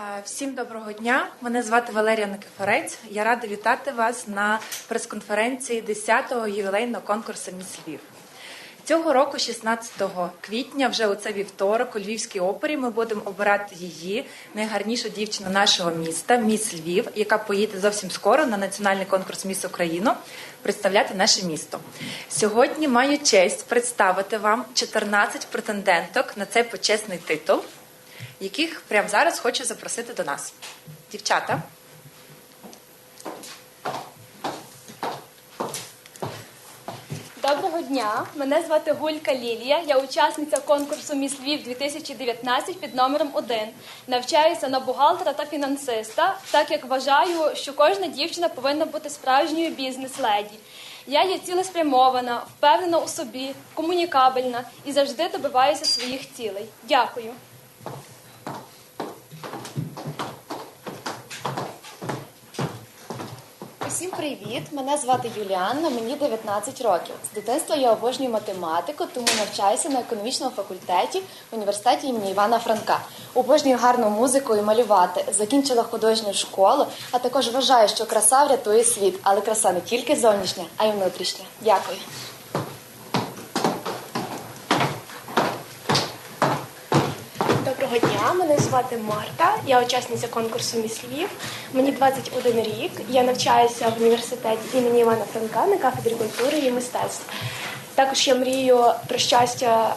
Е, Всім доброго дня. Мене звати Валерія Никифорець. Я рада вітати вас на прес-конференції 10-го ювілейного конкурсу Міс Львів. Цього року, 16 квітня, вже у цей вівторок у Львівській опері ми будемо обирати її найгарнішу дівчину нашого міста, міс Львів, яка поїде зовсім скоро на національний конкурс Міс Україну представляти наше місто. Сьогодні маю честь представити вам 14 претенденток на цей почесний титул яких прямо зараз хочу запросити до нас. Дівчата. Доброго дня! Мене звати Гулька Лілія. Я учасниця конкурсу Міс Львів 2019 під номером 1. Навчаюся на бухгалтера та фінансиста, так як вважаю, що кожна дівчина повинна бути справжньою бізнес-леді. Я є цілеспрямована, впевнена у собі, комунікабельна і завжди добиваюся своїх цілей. Дякую. Усім привіт! Мене звати Юліанна, мені 19 років. З дитинства я обожнюю математику, тому навчаюся на економічному факультеті в університеті імені Івана Франка. Обожнюю гарну музику і малювати. Закінчила художню школу, а також вважаю, що краса врятує світ, але краса не тільки зовнішня, а й внутрішня. Дякую. Мене звати Марта. Я учасниця конкурсу Міс Львів. Мені 21 рік. Я навчаюся в університеті імені Івана Франка на кафедрі культури і мистецтв. Також я мрію про щастя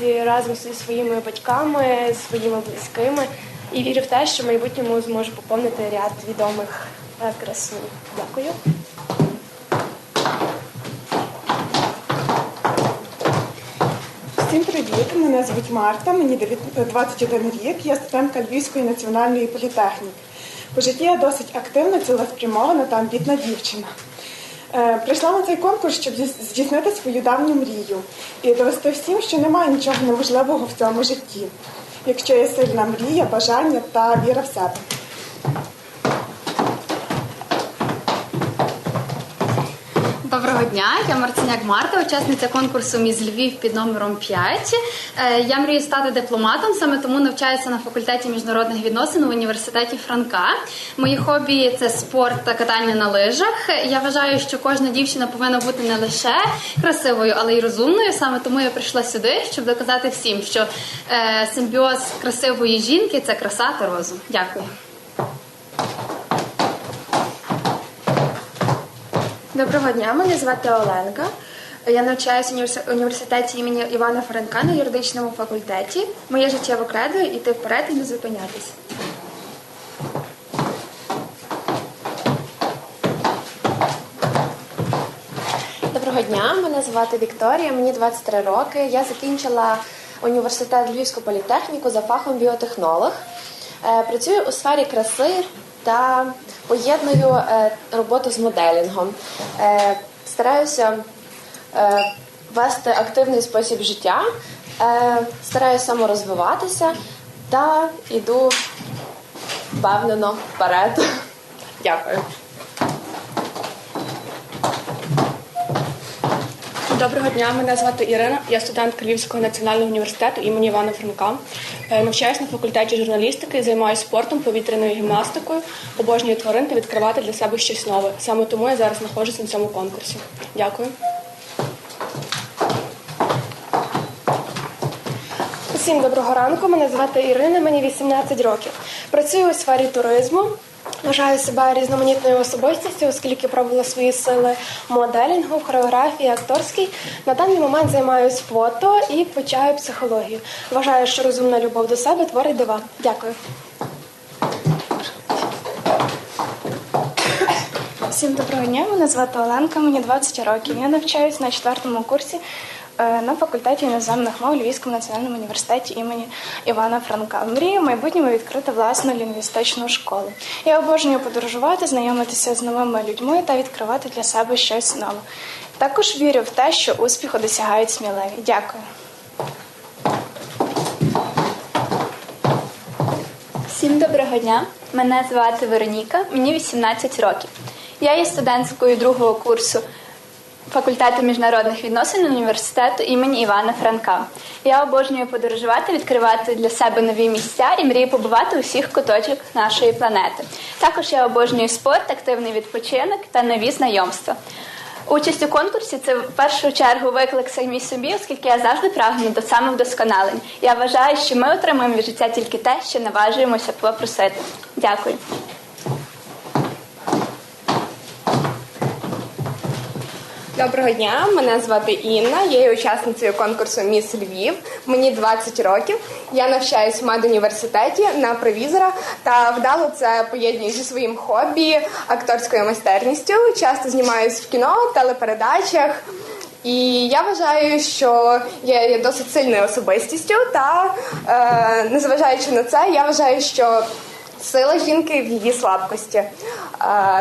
е, разом зі своїми батьками, своїми близькими і вірю в те, що в майбутньому зможу поповнити ряд відомих е, красунь. Дякую. Всім привіт! Мене звуть Марта, мені 21 рік. Я студентка Львівської національної політехніки. По житті я досить активна, цілеспрямована та амбітна дівчина. Е, Прийшла на цей конкурс, щоб здійснити свою давню мрію і довести всім, що немає нічого неможливого в цьому житті, якщо є сильна мрія, бажання та віра в себе. Доброго дня, я Марциняк Марта, учасниця конкурсу Міс Львів під номером 5. Е, Я мрію стати дипломатом, саме тому навчаюся на факультеті міжнародних відносин в університеті Франка. Мої хобі це спорт та катання на лижах. Я вважаю, що кожна дівчина повинна бути не лише красивою, але й розумною. Саме тому я прийшла сюди, щоб доказати всім, що е, симбіоз красивої жінки це краса та розум. Дякую. Доброго дня, мене звати Оленка. Я навчаюся в універс- університеті імені Івана Франка на юридичному факультеті. Моє життєве кредо йти вперед і не зупинятись. Доброго дня, мене звати Вікторія, мені 23 роки. Я закінчила університет Львівську політехніку за фахом біотехнолог. Е, Працюю у сфері краси та поєдную е, роботу з моделінгом. Е, Стараюся е, вести активний спосіб життя, стараюся саморозвиватися та йду впевнено вперед. Дякую. Доброго дня, мене звати Ірина. Я студентка Львівського національного університету імені Івана Франка. Е, Навчаюсь на факультеті журналістики, займаюся спортом, повітряною гімнастикою, обожнюю тварин та відкривати для себе щось нове. Саме тому я зараз знаходжусь на цьому конкурсі. Дякую. Усім доброго ранку. Мене звати Ірина, мені 18 років. Працюю у сфері туризму. Вважаю себе різноманітною особистістю, оскільки пробувала свої сили моделінгу, хореографії, акторській. На даний момент займаюся фото і вивчаю психологію. Вважаю, що розумна любов до себе творить дива. Дякую. Всім доброго дня, мене звати Оленка, мені 20 років. Я навчаюсь на четвертому курсі на факультеті іноземних мов Львівському національному університеті імені Івана Франка. Мрію в майбутньому відкрити власну лінгвістичну школу. Я обожнюю подорожувати, знайомитися з новими людьми та відкривати для себе щось нове. Також вірю в те, що успіху досягають сміливі. Дякую. Всім доброго дня. Мене звати Вероніка, мені 18 років. Я є студенткою другого курсу факультету міжнародних відносин університету імені Івана Франка. Я обожнюю подорожувати, відкривати для себе нові місця і мрію побувати у всіх куточок нашої планети. Також я обожнюю спорт, активний відпочинок та нові знайомства. Участь у конкурсі це в першу чергу виклик самій собі, оскільки я завжди прагну до самовдосконалень. Я вважаю, що ми отримуємо від життя тільки те, що наважуємося попросити. Дякую. Доброго дня, мене звати Інна. Я є учасницею конкурсу Міс Львів. Мені 20 років. Я навчаюсь в медуніверситеті на провізора та вдало це поєдную зі своїм хобі, акторською майстерністю. Часто знімаюсь в кіно, телепередачах. І я вважаю, що я є досить сильною особистістю, та е, незважаючи на це, я вважаю, що Сила жінки в її слабкості. Е,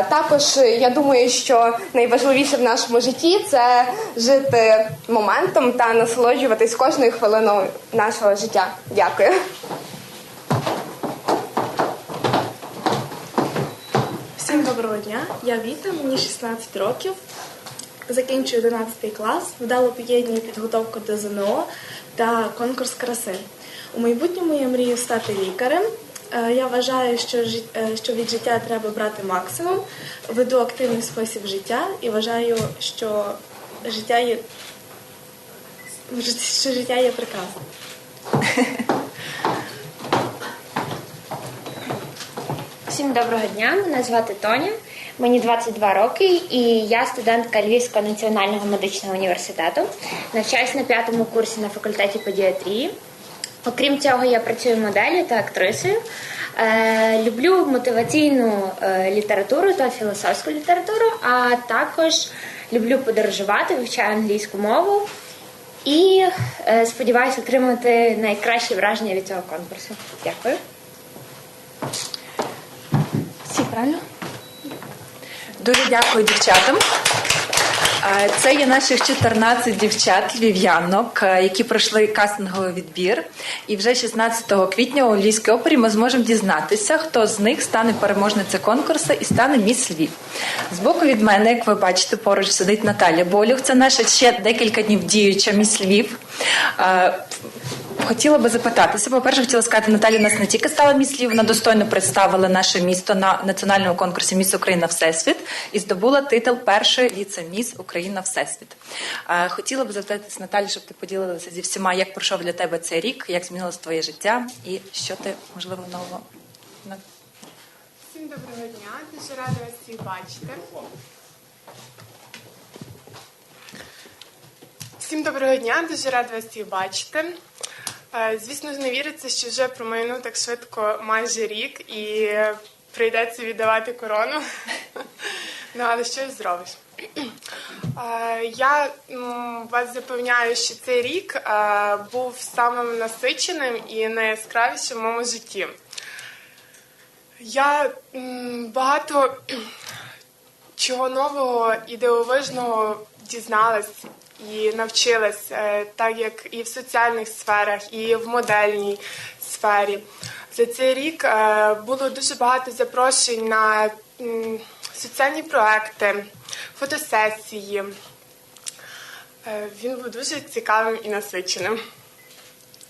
Також я думаю, що найважливіше в нашому житті це жити моментом та насолоджуватись кожною хвилиною нашого життя. Дякую. Всім доброго дня. Я Віта, мені 16 років. Закінчую 11 клас, вдало поєдную підготовку до ЗНО та конкурс краси. У майбутньому я мрію стати лікарем. Е, Я вважаю, що, е, що від життя треба брати максимум, веду активний спосіб життя і вважаю, що життя є, що життя є прекрасним. Всім доброго дня. Мене звати Тоня. Мені 22 роки, і я студентка Львівського національного медичного університету. Навчаюсь на п'ятому курсі на факультеті педіатрії. Окрім цього, я працюю моделлю та актрисою. Е, люблю мотиваційну е, літературу та філософську літературу, а також люблю подорожувати, вивчаю англійську мову і е, сподіваюся отримати найкращі враження від цього конкурсу. Дякую. Всі правильно? Дуже дякую дівчатам. Е, Це є наших 14 дівчат львів'янок, е, які пройшли кастинговий відбір. І вже 16 квітня у Львівській опері ми зможемо дізнатися, хто з них стане переможницею конкурсу і стане міс Львів. Збоку від мене, як ви бачите, поруч сидить Наталя Болюх. Це наша ще декілька днів діюча міс Львів. Хотіла би запитатися. По-перше, хотіла сказати, Наталя у нас не тільки стала міс Львів, вона достойно представила наше місто на національному конкурсі Міс Україна Всесвіт і здобула титул першої віце-міс Україна Всесвіт. Хотіла б запитатися Наталі, щоб ти поділилася зі всіма, як пройшов для тебе цей рік, як змінилось твоє життя і що ти можливо нового Всім доброго дня, дуже рада вас всіх бачити. Всім доброго дня, дуже рада вас всіх бачити. Е, Звісно, не віриться, що вже промайнув так швидко майже рік і прийдеться віддавати корону. Ну, але що зробиш? Е, Я вас запевняю, що цей рік е, був самим насиченим і найяскравішим в моєму житті. Я багато чого нового і дивовижного дізналась і навчилась, е, так як і в соціальних сферах, і в модельній сфері. За цей рік е, було дуже багато запрошень на соціальні проекти, фотосесії. Е, Він був дуже цікавим і насиченим.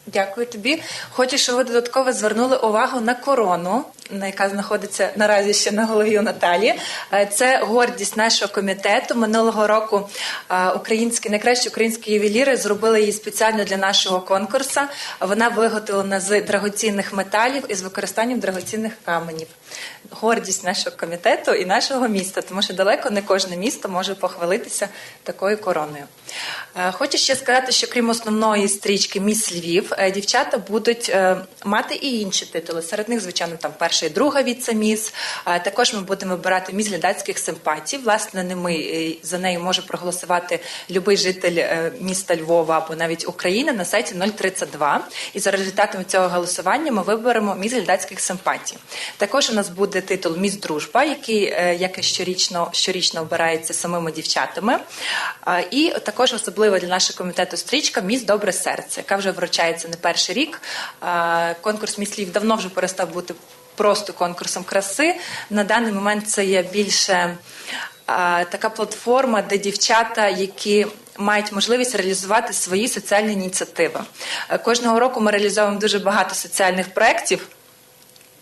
Дякую тобі. Хочу, щоб ви додатково звернули увагу на корону, яка знаходиться наразі ще на голові у Наталі. Е, Це гордість нашого комітету. Минулого року е, українські найкращі українські ювеліри зробили її спеціально для нашого конкурсу. Вона виготовлена з драгоцінних металів і з використанням драгоцінних каменів. Гордість нашого комітету і нашого міста, тому що далеко не кожне місто може похвалитися такою короною. Е, Хочу ще сказати, що крім основної стрічки Міс Львів, дівчата будуть мати і інші титули. Серед них, звичайно, там перша і друга віце-міс. Також ми будемо обирати міс глядацьких симпатій. Власне, не ми е, за нею може проголосувати будь-який житель е, міста Львова або навіть України на сайті 032. І за результатами цього голосування ми виберемо міс глядацьких симпатій. Також у нас буде титул Міс Дружба, який е, як і щорічно щорічно обирається самими дівчатами. І також особлива для нашого комітету стрічка Міс Добре серце, яка вже вручається не перший рік. Конкурс міс Львів давно вже перестав бути просто конкурсом краси. На даний момент це є більше. а, така платформа, де дівчата, які мають можливість реалізувати свої соціальні ініціативи. Е, Кожного року ми реалізовуємо дуже багато соціальних проєктів.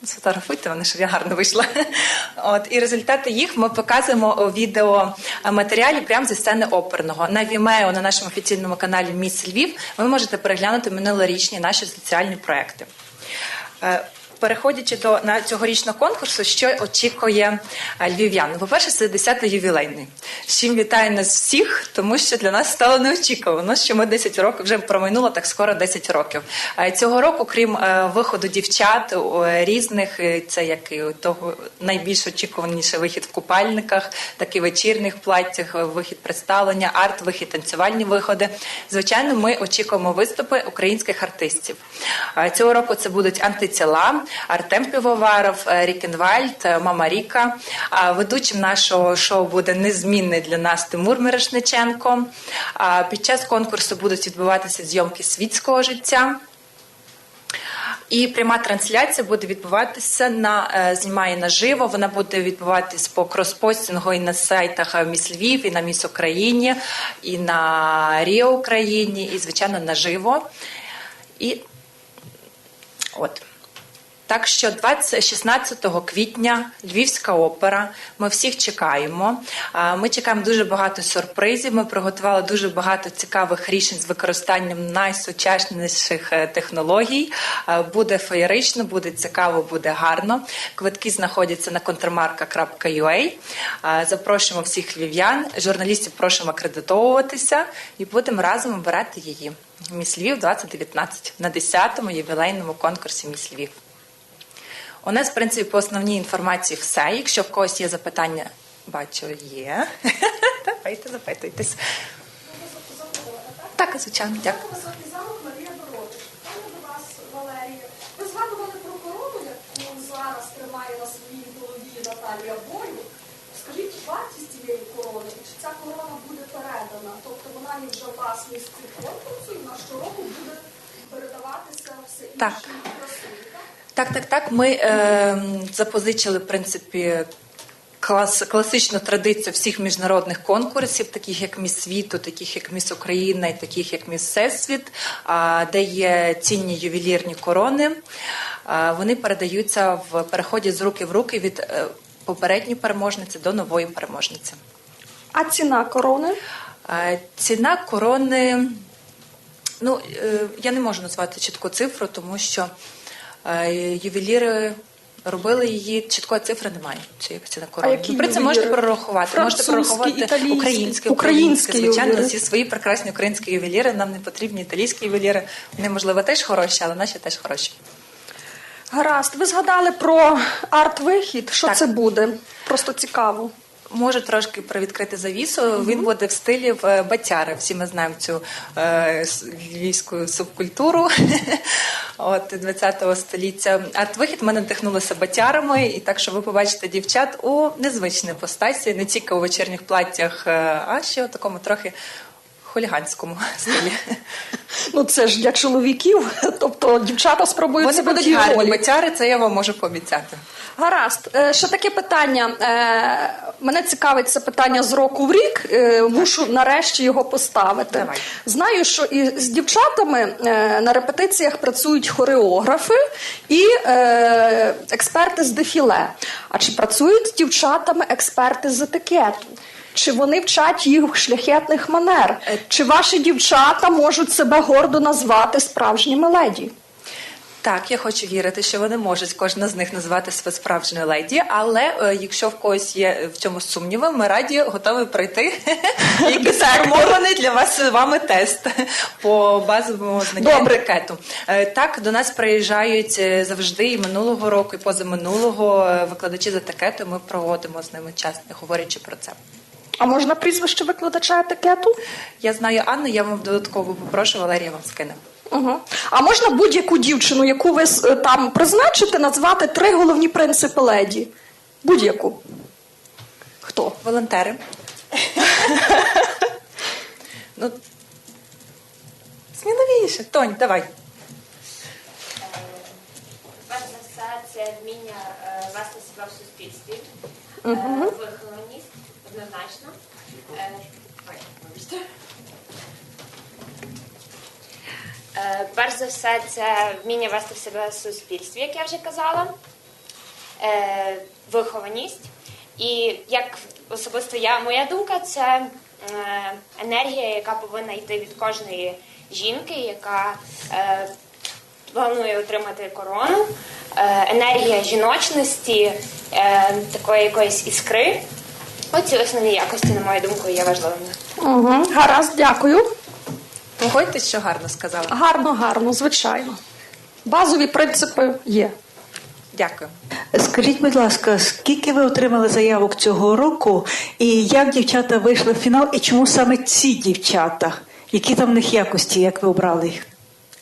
Сфотографуйте мене, щоб я гарно вийшла. От і результати їх ми показуємо у відеоматеріалі прямо зі сцени оперного. На Vimeo, на нашому офіційному каналі Міс Львів, ви можете переглянути минулорічні наші соціальні проекти. Переходячи до на цьогорічного конкурсу, що очікує е, львів'ян? Ну, По-перше, це 10-й ювілейний. З чим вітаю нас всіх, тому що для нас стало неочікувано, що ми 10 років вже промайнуло так скоро 10 років. Е, Цього року, крім е, виходу дівчат різних, це як і того найбільш очікуваніший вихід в купальниках, так і вечірних платтях, вихід представлення, арт, вихід, танцювальні виходи. Звичайно, ми очікуємо виступи українських артистів. Цього року це будуть антитіла, Артем Півоваров, е, Рікенвальд, е, Мама Ріка. А Ведучим нашого шоу буде незмінний для нас Тимур Мирошниченко. Під час конкурсу будуть відбуватися зйомки світського життя. І пряма трансляція буде відбуватися на е, знімає наживо. Вона буде відбуватись по кроспостінгу і на сайтах Міс Львів, і на Міс Україні, і на Ріо Україні, і звичайно наживо. І от. Так що 20, 16 квітня Львівська опера. Ми всіх чекаємо. Ми чекаємо дуже багато сюрпризів. Ми приготували дуже багато цікавих рішень з використанням найсучасніших е, технологій. Буде феєрично, буде цікаво, буде гарно. Квитки знаходяться на контрмарка.ua. Запрошуємо всіх львів'ян. Журналістів просимо акредитовуватися і будемо разом обирати її. Міс Львів 2019 на 10-му ювілейному конкурсі Міс Львів. У нас, в принципі, по основній інформації все. Якщо в когось є запитання, бачу, є. Давайте, запитуйтесь. Так, звичайно, дякую. Ви згадували про корону, яку зараз тримає на своїй голові Наталія Бою. Скажіть вартість цієї корони, і чи ця корона буде передана? Тобто вона є вже у вас в конкурсу, і на щороку буде передаватися все інші Так. так? Так, так. Ми е, запозичили, в принципі, клас, класичну традицію всіх міжнародних конкурсів, таких як Міс світу, таких як Міс Україна і таких як Міс Всесвіт, де є цінні ювелірні корони. Вони передаються в переході з руки в руки від е, попередньої переможниці до нової переможниці. А ціна корони? Е, Ціна корони, ну е, я не можу назвати чітку цифру, тому що е, ювеліри робили її, чіткої цифри немає. Цієї ціни корони. Ну, в можете прорахувати. Можете прорахувати італійські? українські, Українські звичайно, всі свої прекрасні українські ювеліри. Нам не потрібні італійські ювеліри. Вони, можливо, теж хороші, але наші теж хороші. Гаразд, ви згадали про арт-вихід. Що Так. це буде? Просто цікаво. Можу трошки привідкрити завісу. Він буде в стилі е, батяри. Всі ми знаємо цю е, львівську субкультуру от 20-го століття. Арт-вихід ми надихнулися батярами, і так що ви побачите дівчат у незвичній постасі, не тільки у вечірніх платтях, е, а ще у такому трохи хуліганському стилі. Ну це ж для чоловіків, тобто дівчата спробують Вони себе будуть гарні батяри, це я вам можу пообіцяти. Гаразд, Е, ще таке питання. Мене цікавить це питання з року в рік. Е, Мушу нарешті його поставити. Давай. Знаю, що і з дівчатами е, на репетиціях працюють хореографи і е, експерти з дефіле. А чи працюють з дівчатами експерти з етикету? Чи вони вчать їх шляхетних манер? Чи ваші дівчата можуть себе гордо назвати справжніми леді? Так, я хочу вірити, що вони можуть кожна з них назвати себе справжньою леді, але е, якщо в когось є в цьому сумніви, ми раді готові пройти якийсь сформований для вас з вами тест по базовому знанню Добре. етикету. Е, Так, до нас приїжджають е, завжди і минулого року, і позаминулого е, викладачі з етикету. Ми проводимо з ними час, не говорячи про це. А можна прізвище викладача етикету? Я знаю Анну, я вам додатково попрошу, Валерія вам скине. Угу. А можна будь-яку дівчину, яку ви е, там призначите, назвати три головні принципи леді? Будь-яку. Хто? Волонтери. ну, сміливіше. Тонь, давай. Перш за все, це вміння вести себе в суспільстві, е, вихованість, Однозначно. Е, ой, вибачте. Е, Перш за все, це вміння вести себе в суспільстві, як я вже казала, е, вихованість. І як особисто я, моя думка, це е, енергія, яка повинна йти від кожної жінки, яка е, планує отримати корону, е, енергія жіночності, е, такої якоїсь іскри. Оці основні якості, на мою думку, є важливими. Угу. Гаразд, дякую. Погодьтесь, що гарно сказала. Гарно, гарно, звичайно. Базові принципи є. Дякую. Скажіть, будь ласка, скільки ви отримали заявок цього року, і як дівчата вийшли в фінал, і чому саме ці дівчата? Які там в них якості, як ви обрали їх?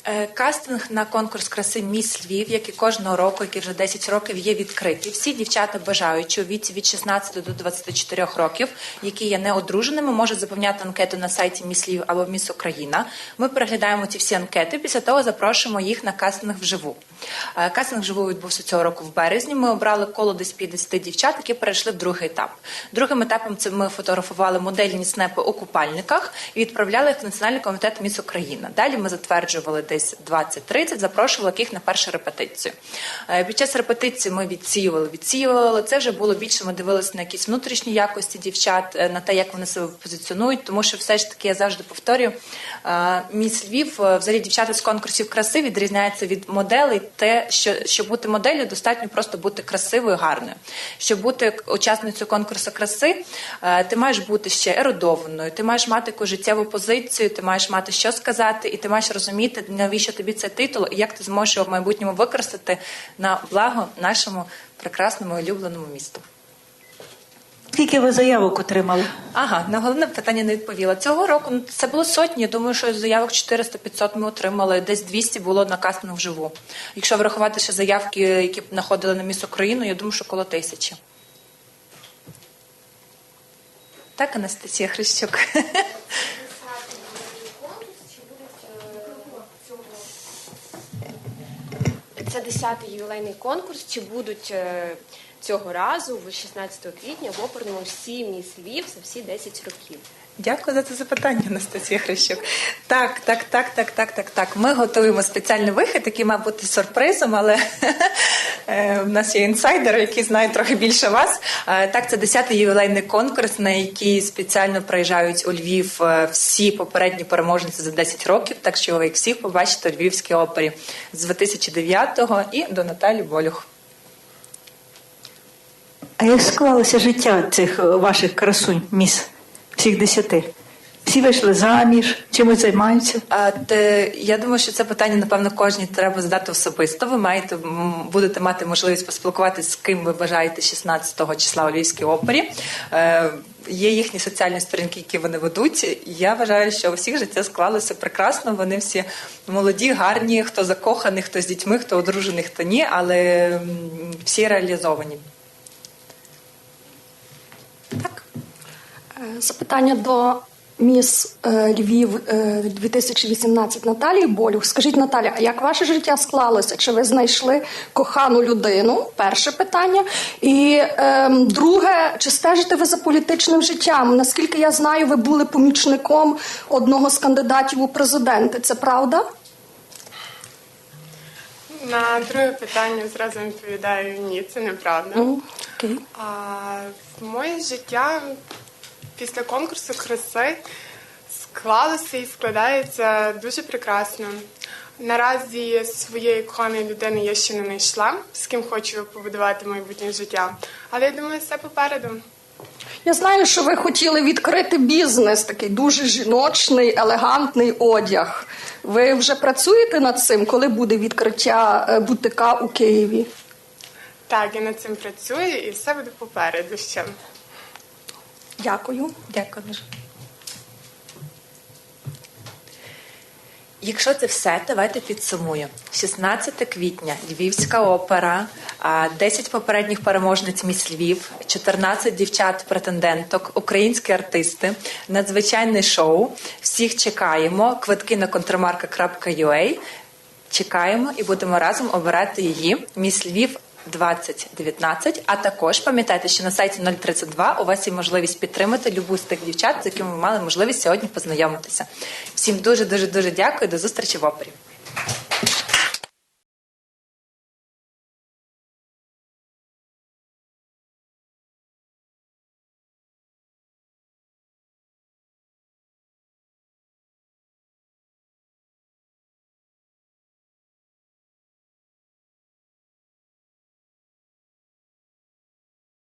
Е, Кастинг на конкурс краси Міс Львів, як і кожного року, який вже 10 років, є відкритий. Всі дівчата бажаючі у віці від 16 до 24 років, які є неодруженими, можуть заповняти анкету на сайті Міс Львів або Міс Україна. Ми переглядаємо ці всі анкети. Після того запрошуємо їх на кастинг вживу. Е, Кастинг вживу відбувся цього року в березні. Ми обрали коло десь 50 дівчат, які перейшли в другий етап. Другим етапом це ми фотографували модельні снепи у купальниках і відправляли їх в Національний комітет Міс Україна. Далі ми затверджували десь 20-30, запрошували їх на першу репетицію. Е, Під час репетиції ми відсіювали, відсіювали. Це вже було більше. Ми дивилися на якісь внутрішні якості дівчат, е, на те, як вони себе позиціонують. Тому що все ж таки я завжди повторюю, е, міс Львів, взагалі дівчата з конкурсів краси відрізняються від моделей. Те, що щоб бути моделлю, достатньо просто бути красивою, гарною. Щоб бути учасницею конкурсу краси, ти маєш бути ще ерудованою, ти маєш мати життєву позицію, ти маєш мати що сказати, і ти маєш розуміти, навіщо тобі цей титул, і як ти зможеш його в майбутньому використати на благо нашому прекрасному улюбленому місту. Скільки ви заявок отримали? Ага, на головне питання не відповіла. Цього року ну, це було сотні. Я думаю, що заявок 400-500 ми отримали, десь 200 було на кастинг вживу. Якщо врахувати ще заявки, які знаходили на міс Україну, я думаю, що коло тисячі. Так, Анастасія Хрещук. 50-й ювілейний конкурс. Чи будуть е, цього разу, 16 квітня, в оперному всі міс Львів за всі 10 років? Дякую за це запитання, Анастасія Хрещук. Так, так, так, так, так, так, так. Ми готуємо спеціальний вихід, який має бути сюрпризом, але в нас є інсайдери, які знають трохи більше вас. Е, Так, це 10-й ювілейний конкурс, на який спеціально приїжджають у Львів е, всі попередні переможниці за 10 років. Так що ви їх всіх побачите у Львівській опері з 2009-го і до Наталі Болюх. А як склалося життя цих е, ваших красунь, міс? Всіх десяти? Всі вийшли заміж, чимось займаються? А, те, я думаю, що це питання, напевно, кожній треба задати особисто. Ви маєте будете мати можливість поспілкуватися з ким ви бажаєте 16-го числа у Львівській опері. Е, є їхні соціальні сторінки, які вони ведуть. І Я вважаю, що у всіх життя склалося прекрасно. Вони всі молоді, гарні, хто закоханий, хто з дітьми, хто одружений, хто ні, але всі реалізовані. Е, Запитання до міс е, Львів е, 2018 Наталії Болюх. Скажіть, Наталя, а як ваше життя склалося? Чи ви знайшли кохану людину? Перше питання. І е, друге, чи стежите ви за політичним життям? Наскільки я знаю, ви були помічником одного з кандидатів у президенти. Це правда? На друге питання зразу відповідаю ні, це неправда. Окей. А моє життя після конкурсу краси склалося і складається дуже прекрасно. Наразі своєї коханої людини я ще не знайшла, з ким хочу побудувати майбутнє життя. Але я думаю, все попереду. Я знаю, що ви хотіли відкрити бізнес, такий дуже жіночний, елегантний одяг. Ви вже працюєте над цим, коли буде відкриття е, бутика у Києві? Так, я над цим працюю і все буде попереду ще. Дякую. Дякую дуже. Якщо це все, давайте підсумуємо. 16 квітня Львівська опера, а, 10 попередніх переможниць міс Львів, 14 дівчат-претенденток, українські артисти, надзвичайне шоу. Всіх чекаємо. Квитки на контрамарка.ua. Чекаємо і будемо разом обирати її. Міс Львів 2019. А також пам'ятайте, що на сайті 032 у вас є можливість підтримати любу з тих дівчат, з якими ви мали можливість сьогодні познайомитися. Всім дуже дуже дуже дякую. До зустрічі в опері.